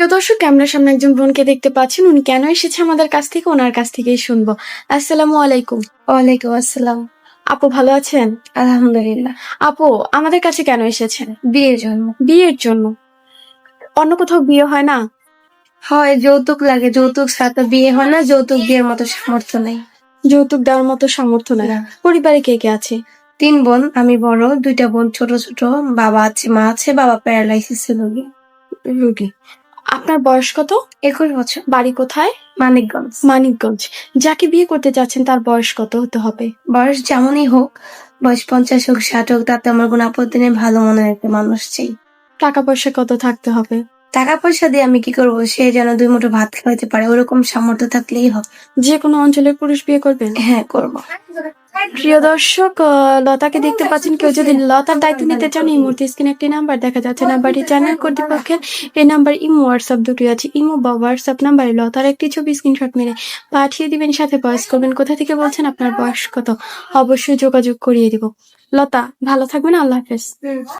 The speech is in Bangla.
প্রিয় দর্শক ক্যামেরার সামনে একজন বোনকে দেখতে পাচ্ছেন। উনি কেন এসেছে আমাদের কাছ থেকে? ওনার কাছ থেকেই শুনব। আসসালামু আলাইকুম। ওয়ালাইকুম আসসালাম। আপু ভালো আছেন? আলহামদুলিল্লাহ। আপু আমাদের কাছে কেন এসেছেন? বিয়ের জন্য। বিয়ের জন্য? অন্য কোথাও বিয়ে হয় না? হয় যৌতুক লাগে। যৌতুক ছাড়া বিয়ে হয় না। যৌতুক বিয়ের মতো সামর্থ্য নেই। যৌতুক দেওয়ার মতো সামর্থ্য নাই। পরিবারে কে কে আছে? তিন বোন আমি বড় দুইটা বোন ছোট ছোট বাবা আছে মা আছে বাবা প্যারালাইসিস গিয়ে। রুগী। আপনার বয়স কত? একুশ বছর। বাড়ি কোথায়? মানিকগঞ্জ। মানিকগঞ্জ। যাকে বিয়ে করতে চাচ্ছেন তার বয়স কত হতে হবে? বয়স যেমনই হোক বয়স পঞ্চাশ হোক ষাট হোক তাতে আমার কোনো আপত্তি নেই ভালো মনে একটা মানুষ চাই। টাকা পয়সা কত থাকতে হবে? টাকা পয়সা দিয়ে আমি কি করব? সে যেন দুই মুঠো ভাত খাওয়াতে পারে ওরকম সামর্থ্য থাকলেই হবে। যে কোনো অঞ্চলের পুরুষ বিয়ে করবেন হ্যাঁ করব। প্রিয় দর্শক লতাকে দেখতে পাচ্ছেন কেউ যদি লতার দায়িত্ব নিতে চান এই মুহূর্তে স্ক্রিনে একটি নাম্বার দেখা যাচ্ছে। নাম্বারটি চ্যানেল কর্তৃপক্ষের এই নাম্বার ইমো হোয়াটসঅ্যাপ দুটি আছে। ইমো বা হোয়াটসঅ্যাপ নাম্বারে লতার একটি ছবি স্ক্রিনশট মেরে পাঠিয়ে দিবেন সাথে বয়স করবেন। কোথা থেকে বলছেন? আপনার বয়স কত? অবশ্যই যোগাযোগ করিয়ে দিব। লতা ভালো থাকবেন। আল্লাহ হাফেজ।